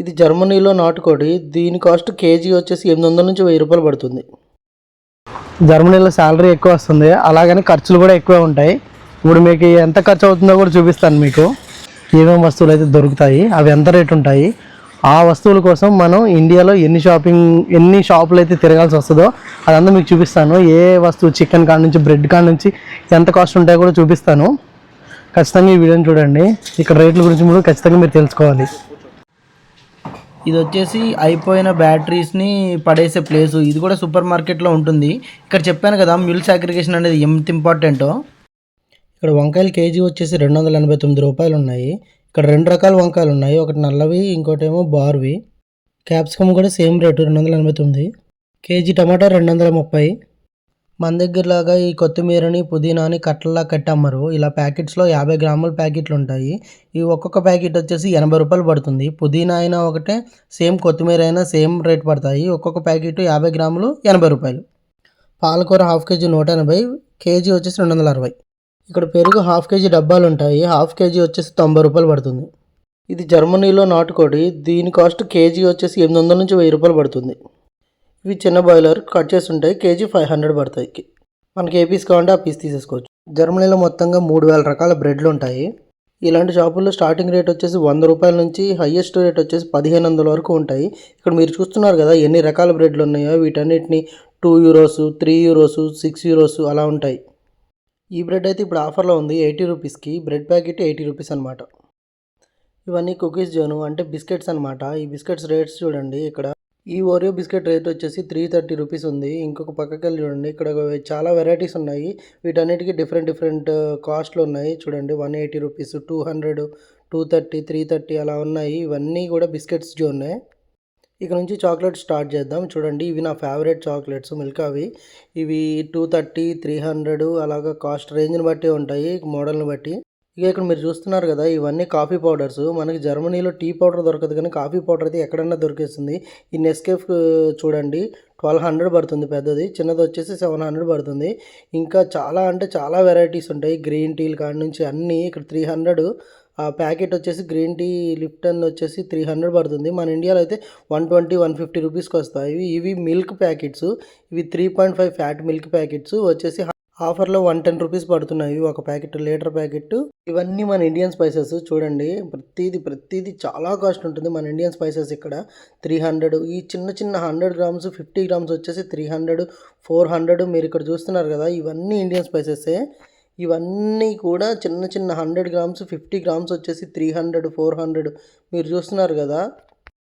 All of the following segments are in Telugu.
ఇది జర్మనీలో నాటుకోడి. దీని కాస్ట్ కేజీ వచ్చేసి ఎనిమిది వందల నుంచి వెయ్యి రూపాయలు పడుతుంది. జర్మనీలో శాలరీ ఎక్కువ వస్తుంది. అలాగని ఖర్చులు కూడా ఎక్కువే ఉంటాయి. ఇప్పుడు మీకు ఎంత ఖర్చు అవుతుందో కూడా చూపిస్తాను మీకు. ఏమేమి వస్తువులు అయితే దొరుకుతాయి అవి ఎంత రేటు ఉంటాయి ఆ వస్తువుల కోసం మనం ఇండియాలో ఎన్ని షాపింగ్ ఎన్ని షాపులు అయితే తిరగాల్సి వస్తుందో అదంతా మీకు చూపిస్తాను. ఏ వస్తువు చికెన్ కాడ నుంచి బ్రెడ్ కాడ నుంచి ఎంత కాస్ట్ ఉంటాయో కూడా చూపిస్తాను. ఖచ్చితంగా ఈ వీడియోని చూడండి. ఇక్కడ రేట్ల గురించి కూడా ఖచ్చితంగా మీరు తెలుసుకోవాలి. ఇది వచ్చేసి అయిపోయిన బ్యాటరీస్ని పడేసే ప్లేస్. ఇది కూడా సూపర్ మార్కెట్లో ఉంటుంది. ఇక్కడ చెప్పాను కదా మిల్స్ అగ్రిగేషన్ అనేది ఎంత ఇంపార్టెంటో. ఇక్కడ వంకాయలు కేజీ వచ్చేసి రెండు వందల ఎనభై తొమ్మిది రూపాయలు ఉన్నాయి ఇక్కడ రెండు రకాల వంకాయలు ఉన్నాయి ఒకటి నల్లవి ఇంకోటి ఏమో బార్వి. క్యాప్సికమ్ కూడా సేమ్ రేటు రెండు వందల ఎనభై తొమ్మిది. కేజీ టమాటా రెండు వందల ముప్పై. మన దగ్గరలాగా ఈ కొత్తిమీరని పుదీనాని కట్టలా కట్టి అమ్మరు ఇలా ప్యాకెట్స్లో యాభై గ్రాముల ప్యాకెట్లు ఉంటాయి ఈ ఒక్కొక్క ప్యాకెట్ వచ్చేసి ఎనభై రూపాయలు పడుతుంది. పుదీనా అయినా ఒకటే సేమ్ కొత్తిమీర అయినా సేమ్ రేట్ పడతాయి. ఒక్కొక్క ప్యాకెట్ యాభై గ్రాములు ఎనభై రూపాయలు. పాలకూర హాఫ్ కేజీ నూట ఎనభై కేజీ వచ్చేసి రెండు వందల అరవై. ఇక్కడ పెరుగు హాఫ్ కేజీ డబ్బాలు ఉంటాయి హాఫ్ కేజీ వచ్చేసి తొంభై రూపాయలు పడుతుంది. ఇది జర్మనీలో నాటుకోడి. దీని కాస్ట్ కేజీ వచ్చేసి ఎనిమిది వందల నుంచి వెయ్యి రూపాయలు పడుతుంది. ఇవి చిన్న బాయిలర్ కట్ చేసి ఉంటాయి కేజీ ఫైవ్ హండ్రెడ్ పడతాయి. మనకి ఏ పీస్ కావాలంటే ఆ పీస్ తీసేసుకోవచ్చు. జర్మనీలో మొత్తంగా మూడు వేల రకాల బ్రెడ్లు ఉంటాయి. ఇలాంటి షాపుల్లో స్టార్టింగ్ రేట్ వచ్చేసి వంద రూపాయల నుంచి హయ్యెస్ట్ రేట్ వచ్చేసి పదిహేను వందల వరకు ఉంటాయి. ఇక్కడ మీరు చూస్తున్నారు కదా ఎన్ని రకాల బ్రెడ్లు ఉన్నాయో వీటన్నిటిని two euros three euros six euros అలా ఉంటాయి. ఈ బ్రెడ్ అయితే ఇప్పుడు ఆఫర్లో ఉంది ఎయిటీ రూపీస్కి. బ్రెడ్ ప్యాకెట్ ఎయిటీ రూపీస్ అనమాట ఇవన్నీ కుకీస్ జోను అంటే బిస్కెట్స్ అనమాట ఈ బిస్కెట్స్ రేట్స్ చూడండి ఇక్కడ ఈ ఓరియో బిస్కెట్ రేట్ వచ్చేసి త్రీ థర్టీ రూపీస్ ఉంది. ఇంకొక పక్కకి వెళ్ళి చూడండి. ఇక్కడ చాలా వెరైటీస్ ఉన్నాయి. వీటన్నిటికీ డిఫరెంట్ డిఫరెంట్ కాస్ట్లు ఉన్నాయి. చూడండి one eighty rupees two hundred two thirty three thirty అలా ఉన్నాయి. ఇవన్నీ కూడా బిస్కెట్స్ ఉన్నాయి ఇక నుంచి చాక్లెట్ స్టార్ట్ చేద్దాం. చూడండి ఇవి నా ఫేవరెట్ చాక్లెట్స్ మిల్క్ అవి. ఇవి టూ థర్టీ త్రీ హండ్రెడ్ అలాగా కాస్ట్ రేంజ్ని బట్టి ఉంటాయి మోడల్ని బట్టి. ఇక ఇక్కడ మీరు చూస్తున్నారు కదా ఇవన్నీ కాఫీ పౌడర్స్. మనకి జర్మనీలో టీ పౌడర్ దొరకదు కానీ కాఫీ పౌడర్ అయితే ఎక్కడన్నా దొరికేస్తుంది. ఈ నెస్కేఫ్ చూడండి ట్వెల్వ్ హండ్రెడ్ పడుతుంది పెద్దది. చిన్నది వచ్చేసి సెవెన్ హండ్రెడ్ పడుతుంది. ఇంకా చాలా అంటే చాలా వెరైటీస్ ఉంటాయి. గ్రీన్ టీలు కాడి నుంచి అన్నీ ఇక్కడ త్రీ హండ్రెడ్. ఆ ప్యాకెట్ వచ్చేసి గ్రీన్ టీ లిప్టన్ వచ్చేసి త్రీ హండ్రెడ్ పడుతుంది. మన ఇండియాలో అయితే వన్ ట్వంటీ వన్ ఫిఫ్టీ రూపీస్కి వస్తాయి. ఇవి మిల్క్ ప్యాకెట్స్. ఇవి three point five fat milk packets. వచ్చేసి ఆఫర్లో వన్ టెన్ రూపీస్ పడుతున్నాయి. ఒక ప్యాకెట్ లీటర్ ప్యాకెట్. ఇవన్నీ మన ఇండియన్ స్పైసెస్ చూడండి. ప్రతిదీ ప్రతిదీ చాలా కాస్ట్ ఉంటుంది మన ఇండియన్ స్పైసెస్ ఇక్కడ. త్రీ హండ్రెడ్ ఈ చిన్న చిన్న హండ్రెడ్ గ్రామ్స్ ఫిఫ్టీ గ్రామ్స్ వచ్చేసి త్రీ హండ్రెడ్ ఫోర్ హండ్రెడ్ మీరు ఇక్కడ చూస్తున్నారు కదా. ఇవన్నీ ఇండియన్ స్పైసెసే. ఇవన్నీ కూడా చిన్న చిన్న హండ్రెడ్ గ్రామ్స్ ఫిఫ్టీ గ్రామ్స్ వచ్చేసి త్రీ హండ్రెడ్ ఫోర్ హండ్రెడ్ మీరు చూస్తున్నారు కదా.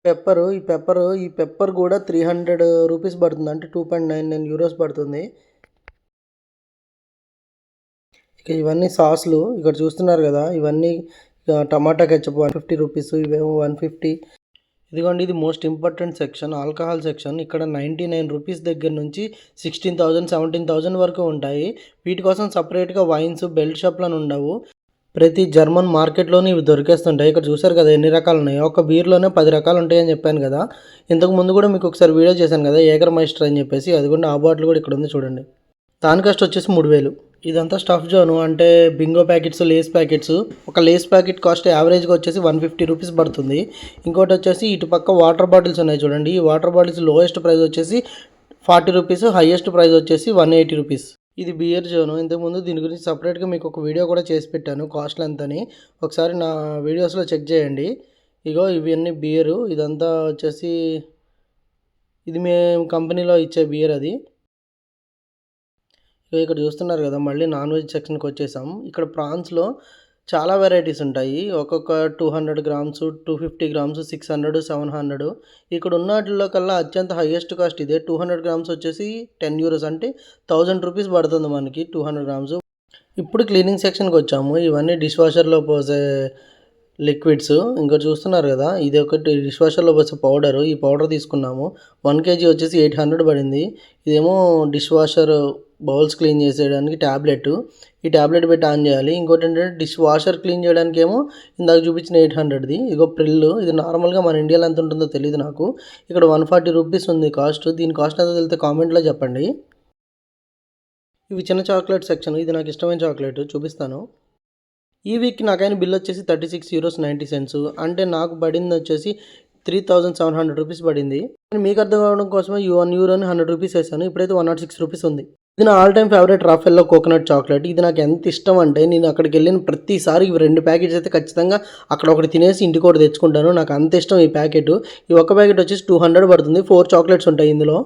పెప్పరు ఈ పెప్పరు ఈ పెప్పర్ కూడా త్రీ హండ్రెడ్ రూపీస్ పడుతుంది. అంటే two point nine nine euros పడుతుంది. ఇవన్నీ సాస్లు. ఇక్కడ చూస్తున్నారు కదా ఇవన్నీ టమాటా కెచ్చప్ వన్ ఫిఫ్టీ రూపీస్ ఇవేమో వన్ ఫిఫ్టీ. ఇదిగోండి ఇది most important section alcohol section. ఇక్కడ నైంటీ నైన్ రూపీస్ దగ్గర నుంచి సిక్స్టీన్ థౌజండ్ సెవెంటీన్ థౌజండ్ వరకు ఉంటాయి. వీటి కోసం సపరేట్గా వైన్స్ బెల్ట్ షాప్లను ఉండవు. ప్రతి జర్మన్ మార్కెట్లోనే ఇవి దొరికేస్తుంటాయి. ఇక్కడ చూసారు కదా ఎన్ని రకాలు ఉన్నాయి. ఒక బీర్లోనే పది రకాలు ఉంటాయని చెప్పాను కదా. ఇంతకు ముందు కూడా మీకు ఒకసారి వీడియో చేశాను కదా ఏకర్ మైస్టర్ అని చెప్పేసి. అది కూడా ఆ బాటిల్ కూడా ఇక్కడ ఉంది చూడండి. దాని కాస్ట్ వచ్చేసి మూడు వేలు. ఇదంతా స్టఫ్ జోను అంటే బింగో ప్యాకెట్స్ లేస్ ప్యాకెట్స్. ఒక లేస్ ప్యాకెట్ కాస్ట్ యావరేజ్గా వచ్చేసి వన్ ఫిఫ్టీ రూపీస్ పడుతుంది. ఇంకోటి వచ్చేసి ఇటు పక్క వాటర్ బాటిల్స్ ఉన్నాయి చూడండి. ఈ వాటర్ బాటిల్స్ లోయెస్ట్ ప్రైస్ వచ్చేసి ఫార్టీ రూపీస్ హైయెస్ట్ ప్రైస్ వచ్చేసి వన్ ఎయిటీ రూపీస్. ఇది బియర్ జోను. ఇంతకుముందు దీని గురించి సపరేట్గా మీకు ఒక వీడియో కూడా చేసి పెట్టాను కాస్ట్లు ఎంతని ఒకసారి నా వీడియోస్లో చెక్ చేయండి. ఇగో ఇవన్నీ బియరు. ఇదంతా వచ్చేసి ఇది మేము కంపెనీలో ఇచ్చే బియర్ అది. ఇక్కడ చూస్తున్నారు కదా మళ్ళీ నాన్ వెజ్ సెక్షన్కి వచ్చేసాం. ఇక్కడ ప్రాన్స్లో చాలా వెరైటీస్ ఉంటాయి. ఒక్కొక్క two hundred grams two fifty grams six hundred seven hundred. ఇక్కడ ఉన్న వాటిలో కల్లా అత్యంత హైయెస్ట్ కాస్ట్ ఇదే. టూ హండ్రెడ్ గ్రామ్స్ వచ్చేసి టెన్ యూరోస్ అంటే థౌజండ్ రూపీస్ పడుతుంది మనకి టూ హండ్రెడ్ గ్రామ్స్. ఇప్పుడు క్లీనింగ్ సెక్షన్కి వచ్చాము. ఇవన్నీ డిష్ వాషర్లో పోసే లిక్విడ్స్. ఇంకా చూస్తున్నారు కదా ఇది ఒకటి డిష్ వాషర్లో పోసే పౌడర్. ఈ పౌడర్ తీసుకున్నాము. వన్ కేజీ వచ్చేసి ఎయిట్ హండ్రెడ్ పడింది. ఇదేమో డిష్ వాషర్ బౌల్స్ క్లీన్ చేసేయడానికి ట్యాబ్లెట్ ఈ ట్యాబ్లెట్ పెట్టి ఆన్ చేయాలి. ఇంకోటి ఏంటంటే డిష్ వాషర్ క్లీన్ చేయడానికి ఏమో ఇందాక చూపించిన ఎయిట్ హండ్రెడ్ది. ఇగో ప్రిల్ ఇది నార్మల్గా మన ఇండియాలో ఎంత ఉంటుందో తెలియదు నాకు. ఇక్కడ వన్ ఫార్టీ రూపీస్ ఉంది కాస్ట్. దీని కాస్ట్ ఎంత తెలితే కామెంట్లో చెప్పండి. ఇవి చిన్న చాక్లెట్ సెక్షన్. ఇది నాకు ఇష్టమైన చాక్లెట్. చూపిస్తాను. ఈ వీక్ నాకైన బిల్ వచ్చేసి thirty six euros ninety cents. అంటే నాకు పడింది వచ్చేసి three thousand seven hundred rupees పడింది. నేను మీకు అర్థం కావడం కోసమే యూ వన్ యూరోని హండ్రెడ్ రూపీస్ వేసాను. ఇప్పుడైతే వన్ నాట్ సిక్స్ రూపీస్ ఉంది. ఇది నా all time favourite Raffaello coconut chocolate ఇది నాకు ఎంత ఇష్టం అంటే నేను అక్కడికి వెళ్ళిన ప్రతిసారి ఇవి రెండు ప్యాకెట్స్ అయితే ఖచ్చితంగా అక్కడ ఒకటి తినేసి ఇంటికి ఒకటి తెచ్చుకుంటాను. నాకు అంత ఇష్టం ఈ ప్యాకెట్. ఈ ఒక్క ప్యాకెట్ వచ్చేసి టూ హండ్రెడ్ పడుతుంది. ఫోర్ చాక్లెట్స్ ఉంటాయి ఇందులో.